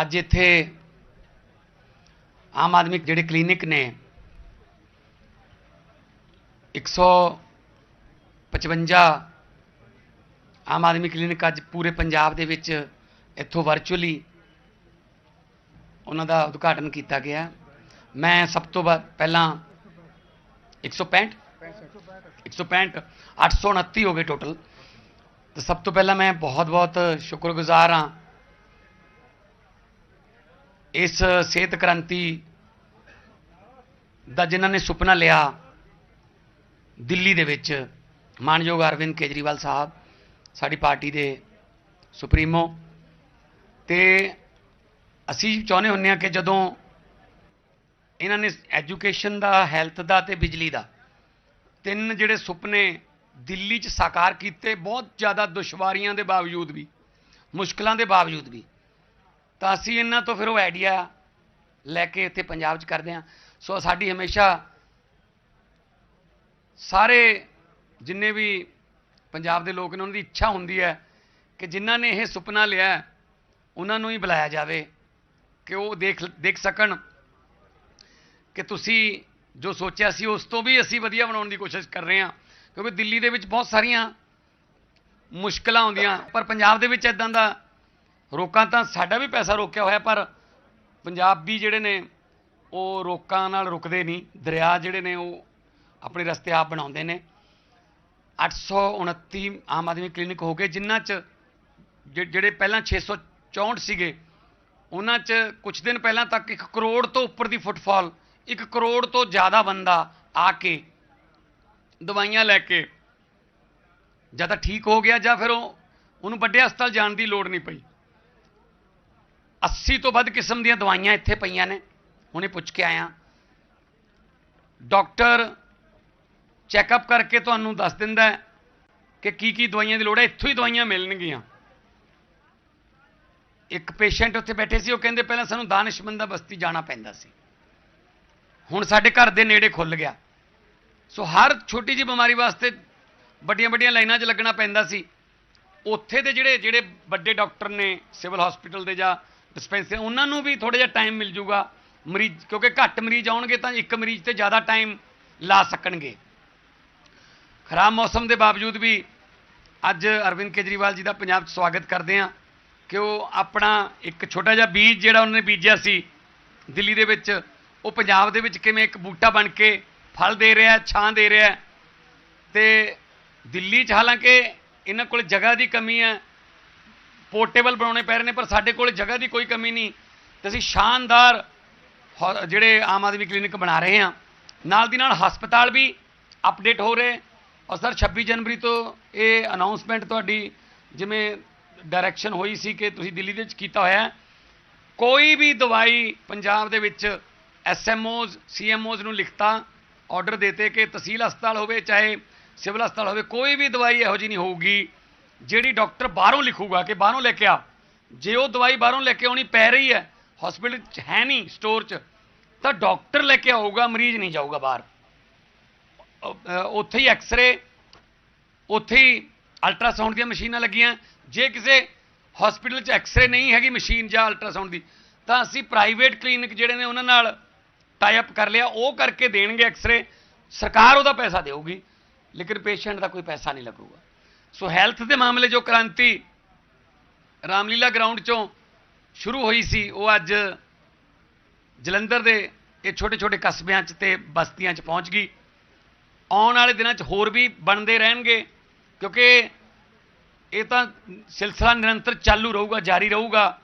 ਅੱਜ ਇੱਥੇ ਆਮ ਆਦਮੀ ਜਿਹੜੇ ਕਲੀਨਿਕ ਨੇ 155 ਆਮ ਆਦਮੀ ਕਲੀਨਿਕ ਅੱਜ ਪੂਰੇ ਪੰਜਾਬ ਦੇ ਵਿੱਚ ਇੱਥੋਂ ਵਰਚੁਅਲੀ ਉਹਨਾਂ ਦਾ ਉਦਘਾਟਨ ਕੀਤਾ ਗਿਆ। ਮੈਂ ਸਭ ਤੋਂ ਬਾਅਦ ਪਹਿਲਾਂ 165 165 829 ਹੋ ਗਏ ਟੋਟਲ ਤੇ ਸਭ ਤੋਂ ਪਹਿਲਾਂ ਮੈਂ ਬਹੁਤ ਬਹੁਤ ਸ਼ੁਕਰਗੁਜ਼ਾਰ ਹਾਂ ਇਸ ਸਿਹਤ ਕ੍ਰਾਂਤੀ ਦਾ ਜਿਨ੍ਹਾਂ ਨੇ ਸੁਪਨਾ ਲਿਆ ਦਿੱਲੀ ਦੇ ਵਿੱਚ, ਮਾਨਯੋਗ ਅਰਵਿੰਦ ਕੇਜਰੀਵਾਲ ਸਾਹਿਬ, ਸਾਡੀ ਪਾਰਟੀ ਦੇ ਸੁਪਰੀਮੋ। ਤੇ ਅਸੀਂ ਚਾਹੁੰਦੇ ਹੁੰਦੇ ਹਾਂ ਕਿ ਜਦੋਂ ਇਹਨਾਂ ਨੇ ਐਜੂਕੇਸ਼ਨ ਦਾ, ਹੈਲਥ ਦਾ ਤੇ ਬਿਜਲੀ ਦਾ ਤਿੰਨ ਜਿਹੜੇ ਸੁਪਨੇ ਦਿੱਲੀ 'ਚ ਸਾਕਾਰ ਕੀਤੇ, ਬਹੁਤ ਜ਼ਿਆਦਾ ਦੁਸ਼ਵਾਰੀਆਂ ਦੇ ਬਾਵਜੂਦ ਵੀ, ਮੁਸ਼ਕਲਾਂ ਦੇ ਬਾਵਜੂਦ ਵੀ ਤਾਂ ਅਸੀਂ ਇਹਨਾਂ ਤੋਂ ਫਿਰ ਉਹ ਆਈਡੀਆ ਲੈ ਕੇ ਇੱਥੇ ਪੰਜਾਬ 'ਚ ਕਰਦੇ ਹਾਂ। ਸੋ ਸਾਡੀ ਹਮੇਸ਼ਾ ਸਾਰੇ ਜਿੰਨੇ ਵੀ ਪੰਜਾਬ ਦੇ ਲੋਕ ਨੇ, ਉਹਨਾਂ ਦੀ ਇੱਛਾ ਹੁੰਦੀ ਹੈ ਕਿ ਜਿਨ੍ਹਾਂ ਨੇ ਇਹ ਸੁਪਨਾ ਲਿਆ ਉਹਨਾਂ ਨੂੰ ਹੀ ਬੁਲਾਇਆ ਜਾਵੇ ਕਿ ਉਹ ਦੇਖ ਦੇਖ ਸਕਣ ਕਿ ਤੁਸੀਂ ਜੋ ਸੋਚਿਆ ਸੀ, ਉਸ ਤੋਂ ਵੀ ਅਸੀਂ ਵਧੀਆ ਬਣਾਉਣ ਦੀ ਕੋਸ਼ਿਸ਼ ਕਰ ਰਹੇ ਹਾਂ। ਕਿਉਂਕਿ ਦਿੱਲੀ ਦੇ ਵਿੱਚ ਬਹੁਤ ਸਾਰੀਆਂ ਮੁਸ਼ਕਲਾਂ ਆਉਂਦੀਆਂ, ਪਰ ਪੰਜਾਬ ਦੇ ਵਿੱਚ ਇਦਾਂ ਦਾ ਰੋਕਾਂ ਤਾਂ ਸਾਡਾ ਵੀ ਪੈਸਾ ਰੋਕਿਆ ਹੋਇਆ, ਪਰ ਪੰਜਾਬੀ ਜਿਹੜੇ ਨੇ, ਉਹ ਰੋਕਾਂ ਨਾਲ ਰੁਕਦੇ ਨਹੀਂ। ਦਰਿਆ ਜਿਹੜੇ ਨੇ, ਉਹ ਆਪਣੇ ਰਸਤੇ ਆਪ ਬਣਾਉਂਦੇ ਨੇ। 829 ਆਮ ਆਦਮੀ ਕਲੀਨਿਕ ਹੋ ਗਏ ਜਿਨ੍ਹਾਂ 'ਚ ਜਿ- ਜਿਹੜੇ ਪਹਿਲਾਂ 664 ਸੀਗੇ, ਉਹਨਾਂ 'ਚ ਕੁਝ ਦਿਨ ਪਹਿਲਾਂ ਤੱਕ 1 ਕਰੋੜ ਤੋਂ ਉੱਪਰ ਦੀ ਫੁੱਟਫਾਲ 1 ਕਰੋੜ ਤੋਂ ਜ਼ਿਆਦਾ ਬੰਦਾ ਆ ਕੇ ਦਵਾਈਆਂ ਲੈ ਕੇ ਜਾਂ ਤਾਂ ਠੀਕ ਹੋ ਗਿਆ ਜਾਂ ਫਿਰ ਉਹ, ਉਹਨੂੰ ਵੱਡੇ ਹਸਪਤਾਲ ਜਾਣ ਦੀ ਲੋੜ ਨਹੀਂ ਪਈ। 80 ਤੋਂ ਵੱਧ ਕਿਸਮ ਦੀਆਂ ਦਵਾਈਆਂ ਇੱਥੇ ਪਈਆਂ ਨੇ। ਹੁਣੇ ਪੁੱਛ ਕੇ ਆਇਆ। ਡਾਕਟਰ ਚੈੱਕਅਪ ਕਰਕੇ ਤੁਹਾਨੂੰ ਦੱਸ ਦਿੰਦਾ ਹੈ ਕਿ ਕੀ ਕੀ ਦਵਾਈਆਂ ਦੀ ਲੋੜ ਹੈ। ਇੱਥੋਂ ਹੀ ਦਵਾਈਆਂ ਮਿਲਣਗੀਆਂ। ਇੱਕ ਪੇਸ਼ੈਂਟ ਉੱਥੇ ਬੈਠੇ ਸੀ, ਉਹ ਕਹਿੰਦੇ ਪਹਿਲਾਂ ਸਾਨੂੰ ਦਾਨਿਸ਼ਮੰਦਾ ਬਸਤੀ ਜਾਣਾ ਪੈਂਦਾ ਸੀ। ਹੁਣ ਸਾਡੇ ਘਰ ਦੇ ਨੇੜੇ ਖੁੱਲ ਗਿਆ। ਸੋ ਹਰ ਛੋਟੀ ਜਿਹੀ ਬਿਮਾਰੀ ਵਾਸਤੇ ਵੱਡੀਆਂ ਵੱਡੀਆਂ ਲਾਈਨਾਂ 'ਚ ਲੱਗਣਾ ਪੈਂਦਾ ਸੀ। ਉੱਥੇ ਦੇ ਜਿਹੜੇ ਜਿਹੜੇ ਵੱਡੇ ਡਾਕਟਰ ਨੇ, ਸਿਵਲ ਹਸਪੀਟਲ ਦੇ ਜਾਂ ਡਿਸਪੈਂਸਰੀ ਉਹਨਾਂ ਨੂੰ ਵੀ ਥੋੜਾ ਜਿਹਾ ਟਾਈਮ ਮਿਲ ਜੂਗਾ ਮਰੀਜ਼ ਕਿਉਂਕਿ ਘੱਟ ਮਰੀਜ਼ ਆਉਣਗੇ ਤਾਂ ਇੱਕ ਮਰੀਜ਼ ਤੇ ਜ਼ਿਆਦਾ ਟਾਈਮ ਲਾ ਸਕਣਗੇ ਖਰਾਬ ਮੌਸਮ ਦੇ ਬਾਵਜੂਦ ਵੀ ਅੱਜ ਅਰਵਿੰਦ ਕੇਜਰੀਵਾਲ ਜੀ ਦਾ ਪੰਜਾਬ 'ਚ ਸਵਾਗਤ ਕਰਦੇ ਹਾਂ ਕਿ ਉਹ ਆਪਣਾ ਇੱਕ ਛੋਟਾ ਜਿਹਾ ਬੀਜ ਜਿਹੜਾ ਉਹਨਾਂ ਨੇ ਬੀਜਿਆ ਸੀ, ਦਿੱਲੀ ਦੇ ਵਿੱਚ, ਉਹ ਪੰਜਾਬ ਦੇ ਵਿੱਚ ਕਿਵੇਂ ਇੱਕ ਬੂਟਾ ਬਣ ਕੇ ਫਲ ਦੇ ਰਿਹਾ, ਛਾਂ ਦੇ ਰਿਹਾ ਹੈ। ਤੇ ਦਿੱਲੀ 'ਚ ਹਾਲਾਂਕਿ ਇਹਨਾਂ ਕੋਲ ਜਗ੍ਹਾ ਦੀ ਕਮੀ ਹੈ ਪੋਰਟੇਬਲ ਬਣਾਉਣੇ ਪੈ ਰਹੇ ਨੇ, ਪਰ ਸਾਡੇ ਕੋਲ ਜਗ੍ਹਾ ਦੀ ਕੋਈ ਕਮੀ ਨਹੀਂ। ਤੇ ਅਸੀਂ ਸ਼ਾਨਦਾਰ ਹੋ- ਜਿਹੜੇ ਆਮ ਆਦਮੀ ਕਲੀਨਿਕ ਬਣਾ ਰਹੇ ਹਾਂ। ਨਾਲ ਦੀ ਨਾਲ ਹਸਪਤਾਲ ਵੀ ਅਪਡੇਟ ਹੋ ਰਹੇ। ਔਰ ਸਰ 26 ਜਨਵਰੀ ਤੋਂ ਇਹ ਅਨਾਉਂਸਮੈਂਟ ਤੁਹਾਡੀ, ਜਿਵੇਂ ਡਾਇਰੈਕਸ਼ਨ ਹੋਈ ਸੀ ਕਿ ਤੁਸੀਂ ਦਿੱਲੀ ਦੇ ਵਿੱਚ ਕੀਤਾ ਹੋਇਆ ਕੋਈ ਵੀ ਦਵਾਈ ਪੰਜਾਬ ਦੇ ਵਿੱਚ ਐਸਐਮਓਜ਼ ਸੀਐਮਓਜ਼ ਨੂੰ ਲਿਖਤਾ ਆਰਡਰ ਦੇਤੇ ਕਿ ਤਹਿਸੀਲ ਹਸਪਤਾਲ ਹੋਵੇ, ਚਾਹੇ ਸਿਵਲ ਹਸਪਤਾਲ ਹੋਵੇ, ਕੋਈ ਵੀ ਦਵਾਈ ਇਹੋ ਜਿਹੀ ਨਹੀਂ ਹੋਊਗੀ। ਜਿਹੜੀ ਡਾਕਟਰ ਬਾਹਰੋਂ ਲਿਖੂਗਾ ਕਿ ਬਾਹਰੋਂ ਲੈ ਕੇ ਆ, ਜੇ ਉਹ ਦਵਾਈ ਬਾਹਰੋਂ ਲੈ ਕੇ ਆਉਣੀ ਪੈ ਰਹੀ ਹੈ ਹਸਪੀਟਲ 'ਚ ਹੈ ਨਹੀਂ ਸਟੋਰ 'ਚ, ਤਾਂ ਡਾਕਟਰ ਲੈ ਕੇ ਆਊਗਾ, ਮਰੀਜ਼ ਨਹੀਂ ਜਾਊਗਾ ਬਾਹਰ। ਉੱਥੇ ਹੀ ਐਕਸ-ਰੇ ਉੱਥੇ ਹੀ ਅਲਟਰਾਸਾਊਂਡ ਦੀਆਂ ਮਸ਼ੀਨਾਂ ਲੱਗੀਆਂ। ਜੇ ਕਿਸੇ ਹਸਪੀਟਲ 'ਚ ਐਕਸ-ਰੇ ਨਹੀਂ ਹੈਗੀ ਮਸ਼ੀਨ ਜਾਂ ਅਲਟਰਾਸਾਊਂਡ ਦੀ, ਤਾਂ ਅਸੀਂ ਪ੍ਰਾਈਵੇਟ ਕਲੀਨਿਕ ਜਿਹੜੇ ਨੇ ਉਹਨਾਂ ਨਾਲ ਟਾਈ ਅਪ ਕਰ ਲਿਆ। ਉਹ ਕਰਕੇ ਦੇਣਗੇ ਐਕਸ-ਰੇ ਸਰਕਾਰ ਉਹਦਾ ਪੈਸਾ ਦੇਊਗੀ, ਲੇਕਿਨ ਪੇਸ਼ੈਂਟ ਦਾ ਕੋਈ ਪੈਸਾ ਨਹੀਂ ਲੱਗੂਗਾ। ਸੋ ਹੈਲਥ ਦੇ ਮਾਮਲੇ ਜੋ ਕ੍ਰਾਂਤੀ ਰਾਮਲੀਲਾ ਗਰਾਊਂਡ ਚੋਂ ਸ਼ੁਰੂ ਹੋਈ ਸੀ, ਉਹ ਅੱਜ ਜਲੰਧਰ ਦੇ ਇਹ ਛੋਟੇ ਛੋਟੇ ਕਸਬਿਆਂ 'ਚ ਤੇ ਬਸਤੀਆਂ 'ਚ ਪਹੁੰਚ ਗਈ। ਆਉਣ ਵਾਲੇ ਦਿਨਾਂ 'ਚ ਹੋਰ ਵੀ ਬਣਦੇ ਰਹਿਣਗੇ, ਕਿਉਂਕਿ ਇਹ ਤਾਂ ਸਿਲਸਿਲਾ ਨਿਰੰਤਰ ਚਾਲੂ ਰਹੂਗਾ, ਜਾਰੀ ਰਹੂਗਾ।